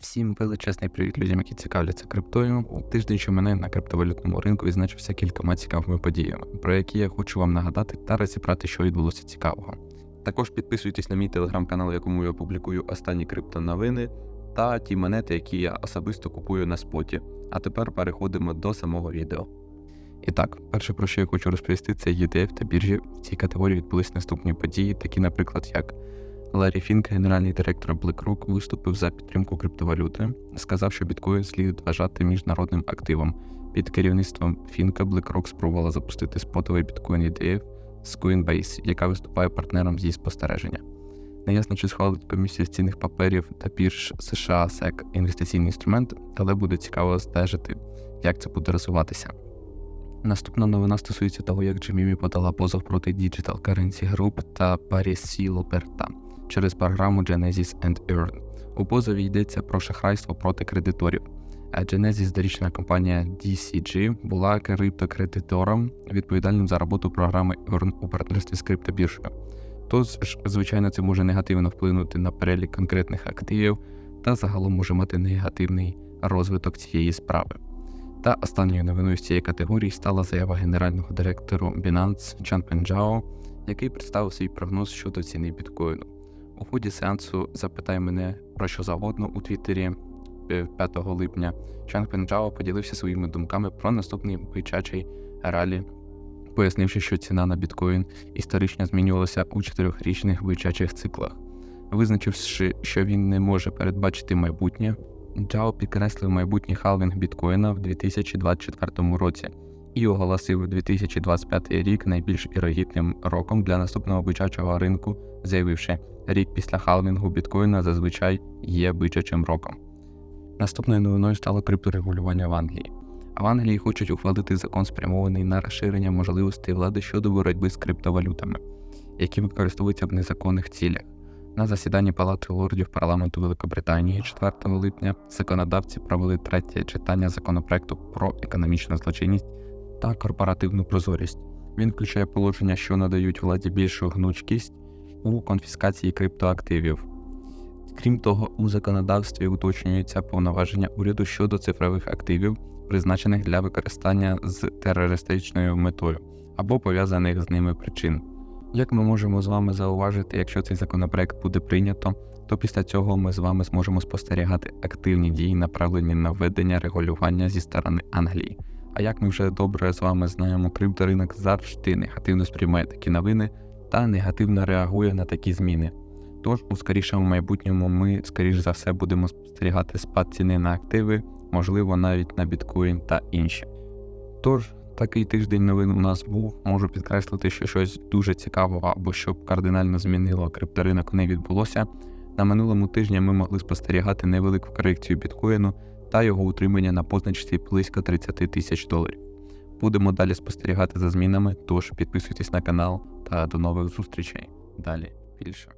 Всім величезний привіт людям, які цікавляться криптою. У Тиждень, що мене на криптовалютному ринку відзначився кількома цікавими подіями, про які я хочу вам нагадати та розібрати, що відбулося цікавого. Також підписуйтесь на мій телеграм-канал, в якому я публікую останні криптоновини та ті монети, які я особисто купую на споті. А тепер переходимо до самого відео. І так, перше, про що я хочу розповісти, це ETF та біржі. В цій категорії відбулись наступні події, такі, наприклад, як Ларі Фінк, генеральний директор BlackRock, виступив за підтримку криптовалюти, сказав, що біткоін слід вважати міжнародним активом. Під керівництвом Фінка BlackRock спробувала запустити спотовий біткоін ETF з Coinbase, яка виступає партнером зі спостереження. Неясно, чи схвалить комісія з цінних паперів та бірж США SEC інвестиційний інструмент, але буде цікаво стежити, як це буде розвиватися. Наступна новина стосується того, як Джимімі подала позов проти Digital Currency Group та Paris C. Через програму Genesis and Earn. У позові йдеться про шахрайство проти кредиторів. Genesis, дорічна компанія DCG, була криптокредитором, відповідальним за роботу програми Earn у партнерстві з криптобіржею. Тож, звичайно, це може негативно вплинути на перелік конкретних активів та загалом може мати негативний розвиток цієї справи. Та останньою новиною з цієї категорії стала заява генерального директору Binance Чан Пенджао, який представив свій прогноз щодо ціни біткоїну. У ході сеансу запитай мене про що завгодно у Твіттері е, 5 липня. Чан Пенджао поділився своїми думками про наступний бичачий ралі, пояснивши, що ціна на біткоін історично змінювалася у чотирьохрічних бичачих циклах. Визначивши, що він не може передбачити майбутнє, Джао підкреслив майбутній халвінг біткоїна в 2024 році і оголосив 2025 рік найбільш вірогідним роком для наступного бичачого ринку, заявивши, рік після халвінгу біткоїна зазвичай є бичачим роком. Наступною новиною стало крипторегулювання в Англії. А в Англії хочуть ухвалити закон, спрямований на розширення можливостей влади щодо боротьби з криптовалютами, які використовуються в незаконних цілях. На засіданні Палати лордів парламенту Великобританії 4 липня законодавці провели третє читання законопроекту про економічну злочинність та корпоративну прозорість. Він включає положення, що надають владі більшу гнучкість у конфіскації криптоактивів. Крім того, у законодавстві уточнюються повноваження уряду щодо цифрових активів, призначених для використання з терористичною метою або пов'язаних з ними причин. Як ми можемо з вами зауважити, якщо цей законопроект буде прийнято, то після цього ми з вами зможемо спостерігати активні дії, направлені на введення регулювання зі сторони Англії. А як ми вже добре з вами знаємо, крипторинок завжди негативно сприймає такі новини та негативно реагує на такі зміни. Тож у скорішому майбутньому ми, скоріш за все, будемо спостерігати спад ціни на активи, можливо, навіть на біткоін та інші. Тож, такий тиждень новин у нас був. Можу підкреслити, що щось дуже цікавого або щоб кардинально змінило крипторинок не відбулося. На минулому тижні ми могли спостерігати невелику корекцію біткоїну та його утримання на позначці близько 30 тисяч доларів. Будемо далі спостерігати за змінами, тож підписуйтесь на канал та до нових зустрічей. Далі більше.